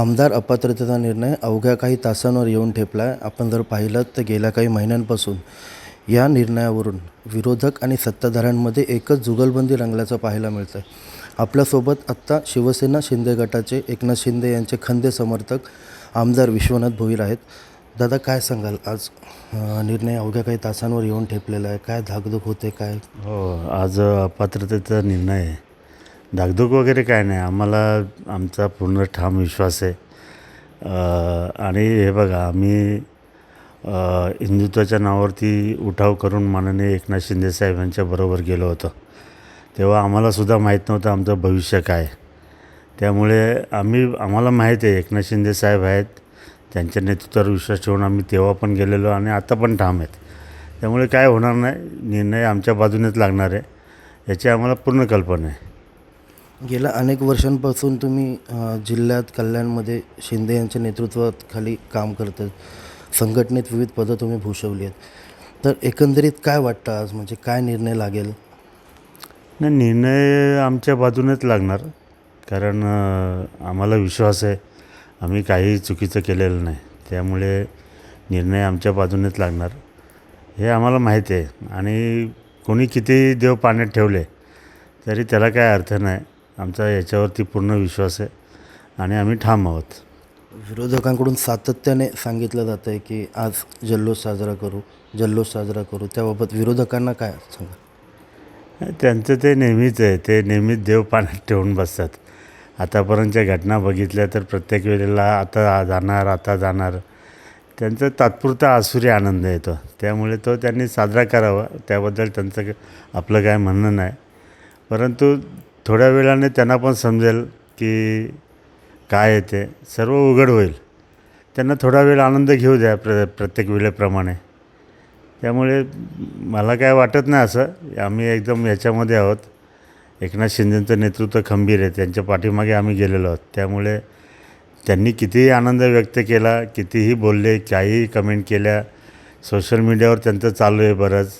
आमदार अपात्रतेचा निर्णय अवघ्या काही तासांवर येऊन ठेपला आहे आपण जर पाहिलं तर गेल्या काही महिन्यांपासून या निर्णयावरून विरोधक आणि सत्ताधाऱ्यांमध्ये एकच जुगलबंदी रंगल्याचं पाहायला मिळतं आहे आपल्यासोबत आत्ता शिवसेना शिंदे गटाचे एकनाथ शिंदे यांचे खंदे समर्थक आमदार विश्वनाथ भोईर आहेत. दादा काय सांगाल? आज निर्णय अवघ्या काही तासांवर येऊन ठेपलेला आहे. काय धाकधूक होते काय? हो आज अपात्रतेचा निर्णय आहे धाकधूक वगैरे काय नाही. आम्हाला आमचा पूर्ण ठाम विश्वास आहे. आणि हे बघा आम्ही हिंदुत्वाच्या नावावरती उठाव करून माननीय एकनाथ शिंदे साहेबांच्या बरोबर गेलो होतो. तेव्हा आम्हालासुद्धा माहीत नव्हतं आमचं भविष्य काय. त्यामुळे आम्ही आम्हाला माहीत आहे एकनाथ शिंदे साहेब आहेत त्यांच्या नेतृत्वावर विश्वास ठेवून आम्ही तेव्हा पण गेलेलो आणि आता पण ठाम आहेत. त्यामुळे काय होणार नाही निर्णय आमच्या बाजूनेच लागणार आहे. याची आम्हाला पूर्ण कल्पना आहे. गेल्या अनेक वर्षांपासून तुम्ही जिल्ह्यात कल्याणमध्ये शिंदे यांच्या नेतृत्वाखाली काम करतात संघटनेत विविध पदं तुम्ही भूषवली आहेत. तर एकंदरीत काय वाटतं आज? म्हणजे काय निर्णय लागेल? नाही निर्णय आमच्या बाजूनेच लागणार. कारण आम्हाला विश्वास आहे. आम्ही काही चुकीचं केलेलं नाही. त्यामुळे निर्णय आमच्या बाजूनेच लागणार. हे आम्हाला माहीत आहे. आणि कोणी किती देव पाण्यात ठेवले तरी त्याला काय अर्थ नाही. आमचा याच्यावरती पूर्ण विश्वास आहे आणि आम्ही ठाम आहोत. विरोधकांकडून सातत्याने सांगितलं जातं आहे की आज जल्लोष साजरा करू जल्लोष साजरा करू. त्याबाबत विरोधकांना काय सांगा? त्यांचं ते नेहमीच आहे. ते नेहमीच देव पाण्यात ठेवून बसतात. आतापर्यंतच्या घटना बघितल्या तर प्रत्येक वेळेला आता जाणार आता जाणार. त्यांचा तात्पुरता आसुरी आनंद येतो. त्यामुळे तो त्यांनी साजरा करावा. त्याबद्दल त्यांचं आपलं काय म्हणणं नाही. परंतु थोड्या वेळाने त्यांना पण समजेल की काय आहे ते. सर्व उघड होईल. त्यांना थोडा वेळ आनंद घेऊ द्या प्र प्रत्येक वेळेप्रमाणे. त्यामुळे मला काय वाटत नाही असं. आम्ही एकदम याच्यामध्ये आहोत. एकनाथ शिंदेचं नेतृत्व खंबीर आहे. त्यांच्या पाठीमागे आम्ही गेलेलो आहोत. त्यामुळे त्यांनी कितीही आनंद व्यक्त केला कितीही बोलले काहीही कमेंट केल्या सोशल मीडियावर त्यांचं चालू आहे बरंच.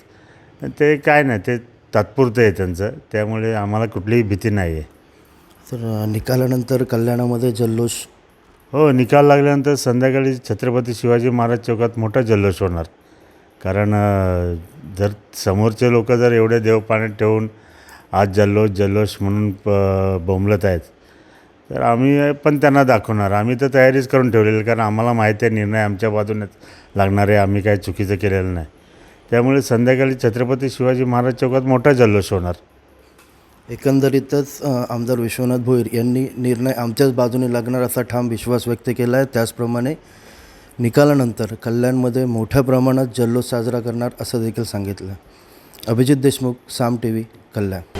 ते काय नाही ते तात्पुरतं आहे त्यांचं. त्यामुळे आम्हाला कुठलीही भीती नाही आहे. तर निकालानंतर कल्याणामध्ये जल्लोष? हो निकाल लागल्यानंतर संध्याकाळी छत्रपती शिवाजी महाराज चौकात मोठा जल्लोष होणार. कारण जर समोरचे लोक जर एवढे देव पाण्यात ठेवून आज जल्लोष जल्लोष म्हणून प बोंबलत आहेत तर आम्ही पण त्यांना दाखवणार. आम्ही तर तयारीच करून ठेवलेली कारण आम्हाला माहिती आहे निर्णय आमच्या बाजूनेच लागणार आहे. आम्ही काही चुकीचं केलेलं नाही. त्यामुळे संध्याकाळी छत्रपती शिवाजी महाराज चौकात मोठा जल्लोष होणार. एकंदरीतच आमदार विश्वनाथ भोईर यांनी निर्णय आमच्याच बाजूने लागणार असा ठाम विश्वास व्यक्त केला आहे. त्याचप्रमाणे निकालानंतर कल्याणमध्ये मोठ्या प्रमाणात जल्लोष साजरा करणार असं देखील सांगितलं. Abhijit Deshmukh Saam T V Kalyan.